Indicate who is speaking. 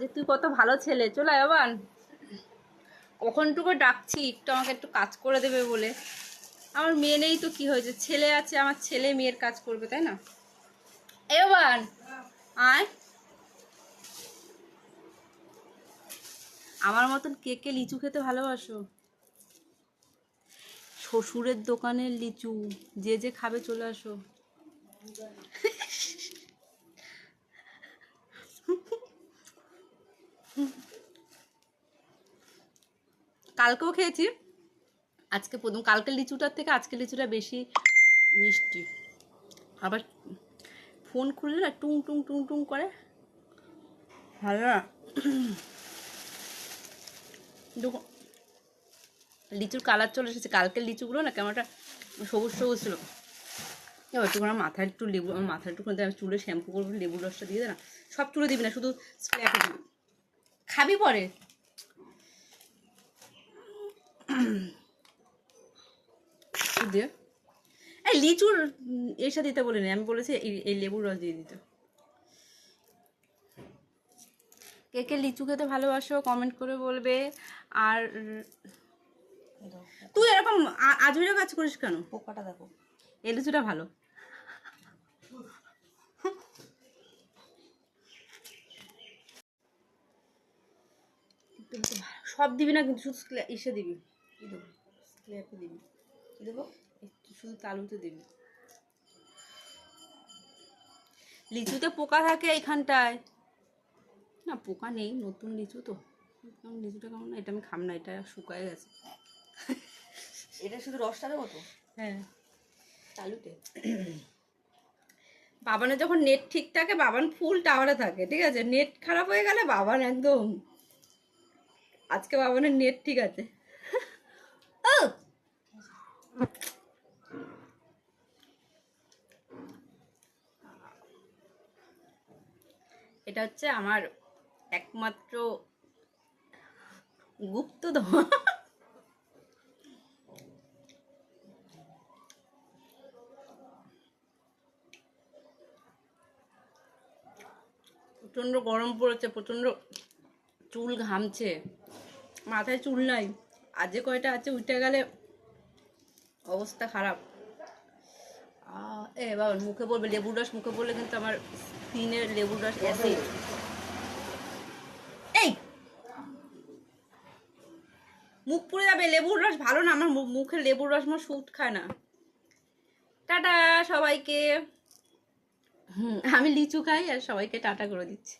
Speaker 1: যে তুই কত ভালো ছেলে, চলে আয় বাবান কখনটুকু ডাকছি, একটু আমাকে একটু কাজ করে দেবে বলে। আমার মেয়ে নেই তো কি হয়েছে? ছেলে আছে, আমার ছেলে মেয়ের কাজ করবে, তাই না? এ বাবান আয়। আমার মতন কে কে লিচু খেতে ভালোবাসো? শ্বশুরের দোকানের লিচু, যে যে খাবে চলে আসো। কালকেও খেয়েছি। আজকে প্রথম কালকের লিচুটার থেকে আজকের লিচুটা বেশি মিষ্টি। আবার ফোন খুললে না টুং টুং টুং টুং করে। ভালো না। দেখো, লিচুর কালার চলে এসেছে। কালকের লিচুগুলো না কেমন একটা সবুজ সবুজ ছিল। এবার একটু মাথায় একটু লেবু আমার মাথায় একটু আমি চুলে শ্যাম্পু করব লেবুর রসটা দিয়ে দে না। সব চুলে দিবি না শুধু স্প্রেটা দিবি। খাবি পরে? দিয়ে? এই লিচুর সাথে দিতে বলিনি আমি বলেছি এই এই লেবুর রস দিয়ে দিতে। কে কে লিচু খেতে ভালোবাসো কমেন্ট করে বলবে। আর তুই এরকম আ- আজমিরা কাজ করিস কেন?
Speaker 2: পোকাটা দেখো।
Speaker 1: এই লিচুটা ভালো। সব দিবি না কিন্তু শুধু ইসে দিবি।
Speaker 2: কি দেবো
Speaker 1: স্ক্লেপে দিবি।
Speaker 2: কি দেবো?
Speaker 1: একটু শুধু তালুতে দিবি। লিচুতে পোকা থাকে এইখানটায়। না পোকা নেই নতুন লিচু তো। কেমন লিচুটা কেমন না এটা আমি খাম না এটা শুকায় গেছে।
Speaker 2: এটা শুধু রসটা দেবো তো
Speaker 1: হ্যাঁ। তালুতে? বাবানের যখন নেট ঠিক থাকে বাবান ফুল টাওয়ারে থাকে ঠিক আছে? নেট খারাপ হয়ে গেলে বাবান একদম আজকে বাবানের নেট ঠিক আছে! এটা হচ্ছে আমার একমাত্র গুপ্তধন। প্রচণ্ড গরম পড়েছে, প্রচণ্ড চুল ঘামছে। মাথায় চুল নাই। আজ কয়টা আছে, উঠে গেলে অবস্থা খারাপ। এ বাবা, মুখে বলবে লেবুর রস, মুখে বললে কিন্তু আমার স্কিনের লেবুর রস অ্যাসিড এই! মুখ পুড়ে যাবে, লেবুর রস ভালো না, আমার মুখে লেবুর রস আমার স্যুট খায় না। টাটা সবাইকে। হুম, আমি লিচু খাই আর সবাইকে টাটা করে দিচ্ছি।